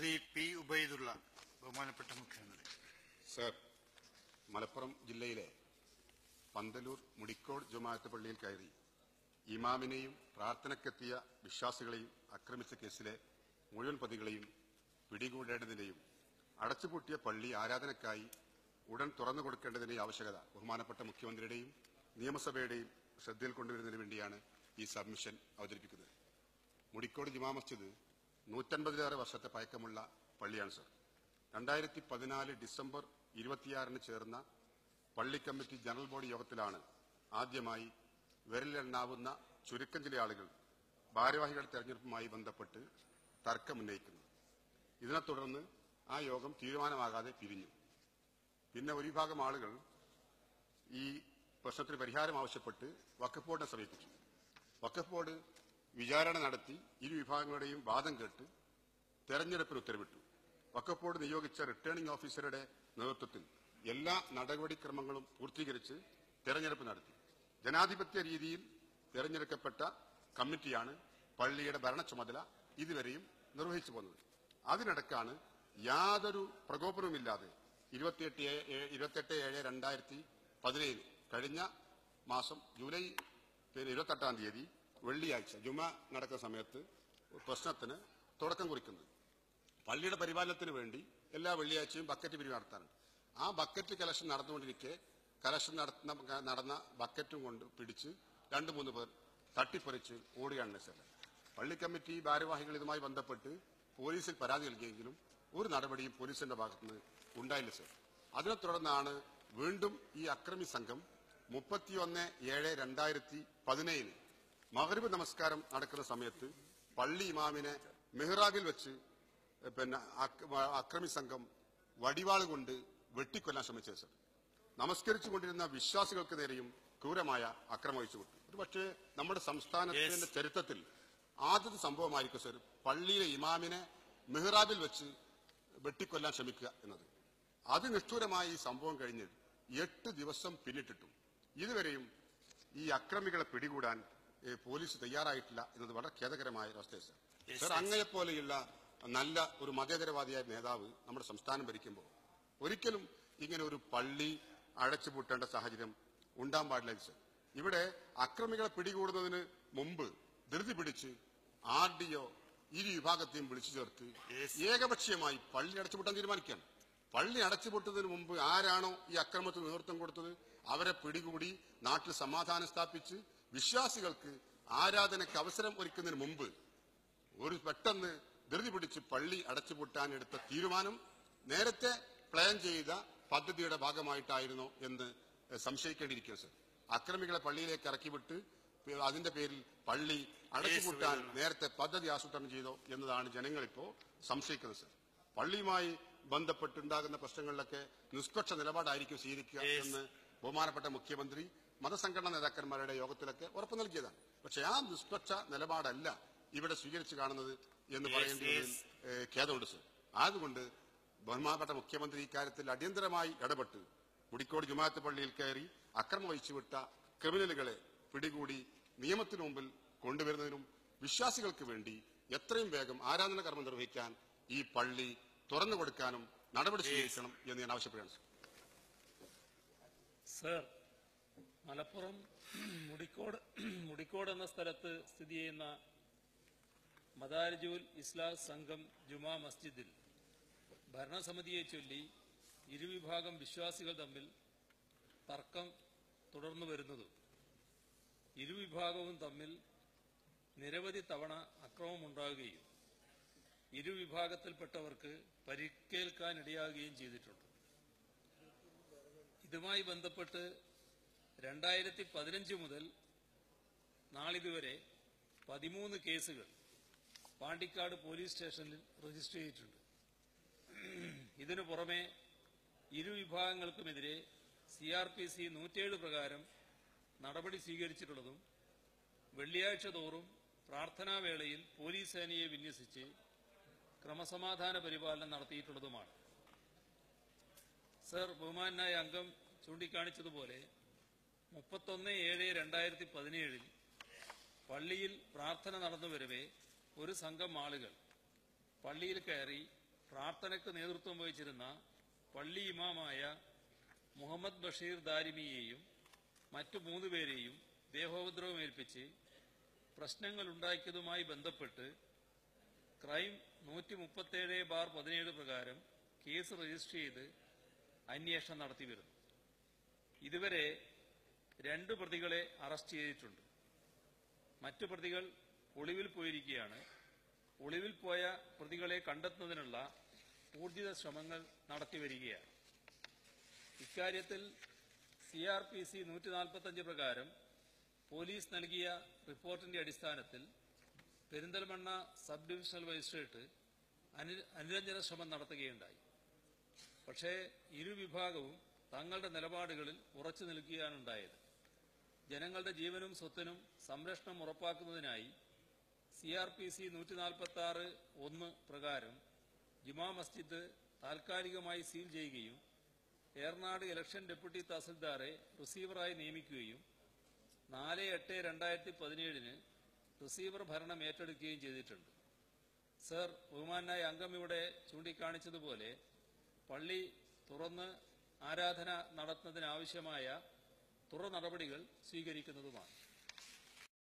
Shri P Ubaidullah ബഹുമാനപ്പെട്ട മുഖ്യമന്ത്രി. Sir Malappuram ജില്ലയിലെ പന്തലൂർ മുടിക്കോട് ജമാഅത്ത് പള്ളിയിൽ കയറി ഇമാമിനെയും പ്രാർത്ഥനക്കെത്തിയ വിശ്വാസികളെയും ആക്രമിച്ച കേസിലെ മുഴുവൻ പ്രതികളെയും പിടികൂടേണ്ടതിന്റെയും അടച്ചുപൂട്ടിയ പള്ളി ആരാധനക്കായി ഉടൻ തുറന്നു കൊടുക്കേണ്ടതിന്റെ ആവശ്യകത ബഹുമാനപ്പെട്ട മുഖ്യമന്ത്രിയുടെയും നിയമസഭയുടെയും ശ്രദ്ധയിൽ കൊണ്ടുവരുന്നതിന് വേണ്ടിയാണ് ഈ സബ്മിഷൻ അവതരിപ്പിക്കുന്നത്. മുടിക്കോട് ജുമാ മസ്ജിദ് നൂറ്റൻപതിലേറെ വർഷത്തെ പഴക്കമുള്ള പള്ളിയാണ് സർ. രണ്ടായിരത്തി പതിനാല് ഡിസംബർ ഇരുപത്തിയാറിന് ചേർന്ന പള്ളി കമ്മിറ്റി ജനറൽ ബോഡി യോഗത്തിലാണ് ആദ്യമായി വിരലിലെണ്ണാവുന്ന ചുരുക്കം ചില ആളുകൾ ഭാരവാഹികൾ തെരഞ്ഞെടുപ്പുമായി ബന്ധപ്പെട്ട് തർക്കമുന്നയിക്കുന്നത്. ഇതിനെ തുടർന്ന് ആ യോഗം തീരുമാനമാകാതെ പിരിഞ്ഞു. പിന്നെ ഒരു വിഭാഗം ആളുകൾ ഈ പ്രശ്നത്തിന് പരിഹാരം ആവശ്യപ്പെട്ട് വക്കഫ് ബോർഡിനെ സമീപിച്ചു. വക്കഫ് ബോർഡ് വിചാരണ നടത്തി ഇരു വിഭാഗങ്ങളുടെയും വാദം കേട്ട് തെരഞ്ഞെടുപ്പിന് ഉത്തരവിട്ടു. ബോർഡ് നിയോഗിച്ച റിട്ടേണിംഗ് ഓഫീസറുടെ നേതൃത്വത്തിൽ എല്ലാ നടപടിക്രമങ്ങളും പൂർത്തീകരിച്ച് തെരഞ്ഞെടുപ്പ് നടത്തി. ജനാധിപത്യ രീതിയിൽ തെരഞ്ഞെടുക്കപ്പെട്ട കമ്മിറ്റിയാണ് പള്ളിയുടെ ഭരണ ചുമതല ഇതുവരെയും നിർവഹിച്ചു പോകുന്നത്. അതിനിടക്കാണ് യാതൊരു പ്രകോപനവുമില്ലാതെ ഇരുപത്തിയെട്ട് ഇരുപത്തെട്ട് ഏഴ് രണ്ടായിരത്തി പതിനേഴ് കഴിഞ്ഞ മാസം ജൂലൈ ഇരുപത്തെട്ടാം തീയതി വെള്ളിയാഴ്ച ജുമ നടക്കുന്ന സമയത്ത് പ്രശ്നത്തിന് തുടക്കം കുറിക്കുന്നത്. പള്ളിയുടെ പരിപാലനത്തിന് വേണ്ടി എല്ലാ വെള്ളിയാഴ്ചയും ബക്കറ്റ് പിരിവ് നടത്താറുണ്ട്. ആ ബക്കറ്റ് കലക്ഷൻ നടന്നുകൊണ്ടിരിക്കെ കലക്ഷൻ നടത്തുന്ന നടന്ന ബക്കറ്റും കൊണ്ട് പിടിച്ച് രണ്ടു മൂന്ന് പേർ തട്ടിപ്പറിച്ച് ഓടുകയാണ് നസല്ല പള്ളി കമ്മിറ്റി ഭാരവാഹികൾ ഇതുമായി ബന്ധപ്പെട്ട് പോലീസിൽ പരാതി നൽകിയെങ്കിലും ഒരു നടപടിയും പോലീസിന്റെ ഭാഗത്തുനിന്ന് ഉണ്ടായില്ല സർ അതിനെ തുടർന്നാണ് വീണ്ടും ഈ അക്രമി സംഘം മുപ്പത്തിയൊന്ന് ഏഴ് രണ്ടായിരത്തി പതിനേഴിന് മകരവ് നമസ്കാരം നടക്കുന്ന സമയത്ത് പള്ളി ഇമാമിനെ മെഹ്റാബിൽ വെച്ച് പിന്നെ അക്രമി സംഘം വടിവാൾ കൊണ്ട് വെട്ടിക്കൊല്ലാൻ ശ്രമിച്ചത് സർ. നമസ്കരിച്ചുകൊണ്ടിരുന്ന വിശ്വാസികൾക്ക് നേരെയും ക്രൂരമായ അക്രമം വഹിച്ചു കൊടുത്തു. ഒരു പക്ഷേ നമ്മുടെ സംസ്ഥാനത്തിന്റെ ചരിത്രത്തിൽ ആദ്യത്തെ സംഭവമായിരിക്കും സർ പള്ളിയിലെ ഇമാമിനെ മെഹ്റാബിൽ വെച്ച് വെട്ടിക്കൊല്ലാൻ ശ്രമിക്കുക എന്നത്. അതിനിഷ്ഠൂരമായ ഈ സംഭവം കഴിഞ്ഞ് എട്ട് ദിവസം പിന്നിട്ടിട്ടും. ഇതുവരെയും ഈ അക്രമികളെ പിടികൂടാൻ പോലീസ് തയ്യാറായിട്ടില്ല എന്നത് വളരെ ഖേദകരമായ ഒരു അവസ്ഥയാണ് സാർ. Sir yes. അങ്ങയെപ്പോലെയുള്ള നല്ല ഒരു മതേതരവാദിയായ നേതാവ് നമ്മുടെ സംസ്ഥാനം ഭരിക്കുമ്പോൾ ഒരിക്കലും ഇങ്ങനെ ഒരു പള്ളി അടച്ചുപൂട്ടേണ്ട സാഹചര്യം ഉണ്ടാൻ പാടില്ല സർ ഇവിടെ അക്രമികളെ പിടികൂടുന്നതിന് മുമ്പ് ധൃതി പിടിച്ച് ആർ ഡി ഒ ഇരു വിഭാഗത്തെയും വിളിച്ചു ചേർത്ത് ഏകപക്ഷീയമായി പള്ളി അടച്ചുപൂട്ടാൻ തീരുമാനിക്കുകയാണ്. പള്ളി അടച്ചുപൂട്ടുന്നതിന് മുമ്പ് ആരാണോ ഈ അക്രമത്തിന് നേതൃത്വം കൊടുത്തത്? അവരെ പിടികൂടി നാട്ടിൽ സമാധാനം സ്ഥാപിച്ച് വിശ്വാസികൾക്ക് ആരാധനയ്ക്ക് അവസരം ഒരുക്കുന്നതിന് മുമ്പ് ഒരു പെട്ടെന്ന് ധൃതി പിടിച്ച് പള്ളി അടച്ചുപൂട്ടാൻ എടുത്ത തീരുമാനം നേരത്തെ പ്ലാൻ ചെയ്ത പദ്ധതിയുടെ ഭാഗമായിട്ടായിരുന്നു എന്ന് സംശയിക്കേണ്ടിയിരിക്കുന്നു സർ. അക്രമികളെ പള്ളിയിലേക്ക് ഇറക്കിവിട്ട് അതിന്റെ പേരിൽ പള്ളി അടച്ചുപൂട്ടാൻ നേരത്തെ പദ്ധതി ആസൂത്രണം ചെയ്തോ എന്നതാണ് ജനങ്ങളിപ്പോ സംശയിക്കുന്നത് സർ. പള്ളിയുമായി ബന്ധപ്പെട്ടുണ്ടാകുന്ന പ്രശ്നങ്ങളിലൊക്കെ നിഷ്പക്ഷ നിലപാടായിരിക്കും സ്വീകരിക്കുക എന്ന് ബഹുമാനപ്പെട്ട മുഖ്യമന്ത്രി മതസംഘടനാ നേതാക്കന്മാരുടെ യോഗത്തിലൊക്കെ ഉറപ്പു നൽകിയതാണ്. പക്ഷെ ആ നിഷ്പക്ഷ നിലപാടല്ല ഇവിടെ സ്വീകരിച്ചു കാണുന്നത് എന്ന് പറയേണ്ടതിൽ ഖേദമുണ്ട് സർ. അതുകൊണ്ട് ബഹുമാനപ്പെട്ട മുഖ്യമന്ത്രി ഇക്കാര്യത്തിൽ അടിയന്തരമായി ഇടപെട്ട് മുടിക്കോട് ജുമാഅത്ത് പള്ളിയിൽ കയറി അക്രമം വഹിച്ചുവിട്ട ക്രിമിനലുകളെ പിടികൂടി നിയമത്തിനു മുമ്പിൽ കൊണ്ടുവരുന്നതിനും വിശ്വാസികൾക്ക് വേണ്ടി എത്രയും വേഗം ആരാധന കർമ്മം നിർവഹിക്കാൻ ഈ പള്ളി തുറന്നു കൊടുക്കാനും നടപടി സ്വീകരിക്കണം എന്ന് ഞാൻ ആവശ്യപ്പെടുകയാണ് സർ മലപ്പുറം മുടിക്കോട് മുടിക്കോട് എന്ന സ്ഥലത്ത് സ്ഥിതി ചെയ്യുന്ന മദാരിജുൽ ഇസ്ലാം സംഘം ജുമാ മസ്ജിദിൽ ഭരണസമിതിയെ ചൊല്ലി ഇരുവിഭാഗം വിശ്വാസികൾ തമ്മിൽ തർക്കം തുടർന്നു വരുന്നതും. ഇരുവിഭാഗവും തമ്മിൽ നിരവധി തവണ അക്രമമുണ്ടാകുകയും ഇരുവിഭാഗത്തിൽപ്പെട്ടവർക്ക് പരിക്കേൽക്കാനിടയാകുകയും ചെയ്തിട്ടുണ്ട്. ഇതുമായി ബന്ധപ്പെട്ട് രണ്ടായിരത്തി പതിനഞ്ച് മുതൽ നാളിതുവരെ പതിമൂന്ന് കേസുകൾ പാണ്ടിക്കാട് പോലീസ് സ്റ്റേഷനിൽ രജിസ്റ്റർ ചെയ്തിട്ടുണ്ട്. ഇതിനു പുറമെ ഇരുവിഭാഗങ്ങൾക്കുമെതിരെ സി ആർ പി സി നൂറ്റേഴ് പ്രകാരം നടപടി സ്വീകരിച്ചിട്ടുള്ളതും വെള്ളിയാഴ്ച തോറും പ്രാർത്ഥനാവേളയിൽ പോലീസ് സേനയെ വിന്യസിച്ച് ക്രമസമാധാന പരിപാലനം നടത്തിയിട്ടുള്ളതുമാണ്. സർ ബഹുമാനായ അംഗം ചൂണ്ടിക്കാണിച്ചതുപോലെ മുപ്പത്തൊന്ന് ഏഴ് രണ്ടായിരത്തി പതിനേഴിൽ പള്ളിയിൽ പ്രാർത്ഥന നടന്നു വരവേ ഒരു സംഘം ആളുകൾ. പള്ളിയിൽ കയറി പ്രാർത്ഥനയ്ക്ക് നേതൃത്വം വഹിച്ചിരുന്ന പള്ളി ഇമാമായ മുഹമ്മദ് ബഷീർ ദാരിമിയെയും മറ്റു മൂന്ന് പേരെയും ദേഹോപദ്രവമേൽപ്പിച്ച് പ്രശ്നങ്ങളുണ്ടാക്കിയതുമായി ബന്ധപ്പെട്ട് ക്രൈം നൂറ്റി മുപ്പത്തേഴ് ബാർ പതിനേഴ് പ്രകാരം കേസ് രജിസ്റ്റർ ചെയ്ത് അന്വേഷണം നടത്തിവരുന്നു ഇതുവരെ രണ്ട് പ്രതികളെ അറസ്റ്റ് ചെയ്തിട്ടുണ്ട്. മറ്റു പ്രതികൾ ഒളിവിൽ പോയിരിക്കുകയാണ്. ഒളിവിൽ പോയ പ്രതികളെ കണ്ടെത്തുന്നതിനുള്ള ഊർജിത ശ്രമങ്ങൾ നടത്തിവരികയാണ് ഇക്കാര്യത്തിൽ സി ആർ പി സി നൂറ്റി പ്രകാരം പോലീസ് നൽകിയ റിപ്പോർട്ടിന്റെ അടിസ്ഥാനത്തിൽ പെരിന്തൽമണ്ണ സബ് ഡിവിഷണൽ മജിസ്ട്രേറ്റ് അനു- അനുരഞ്ജന ശ്രമം നടത്തുകയുണ്ടായി. പക്ഷേ ഇരുവിഭാഗവും തങ്ങളുടെ നിലപാടുകളിൽ ഉറച്ചു നിൽക്കുകയാണുണ്ടായത് ജനങ്ങളുടെ ജീവനും സ്വത്തിനും സംരക്ഷണം ഉറപ്പാക്കുന്നതിനായി സി ആർ പി സി നൂറ്റി നാൽപ്പത്തി ആറ് ഒന്ന് പ്രകാരം ജുമാ മസ്ജിദ് താൽക്കാലികമായി സീൽ ചെയ്യുകയും ഏർനാട് ഇലക്ഷൻ ഡെപ്യൂട്ടി തഹസിൽദാറെ റിസീവറായി നിയമിക്കുകയും നാല് എട്ട് രണ്ടായിരത്തി പതിനേഴിന് റിസീവർ ഭരണം ഏറ്റെടുക്കുകയും ചെയ്തിട്ടുണ്ട്. സർ ബഹുമാനായ അംഗം ഇവിടെ ചൂണ്ടിക്കാണിച്ചതുപോലെ പള്ളി തുറന്ന് ആരാധന നടത്തുന്നതിനാവശ്യമായ തുറ നടപടികൾ സ്വീകരിക്കുന്നതുമാണ്.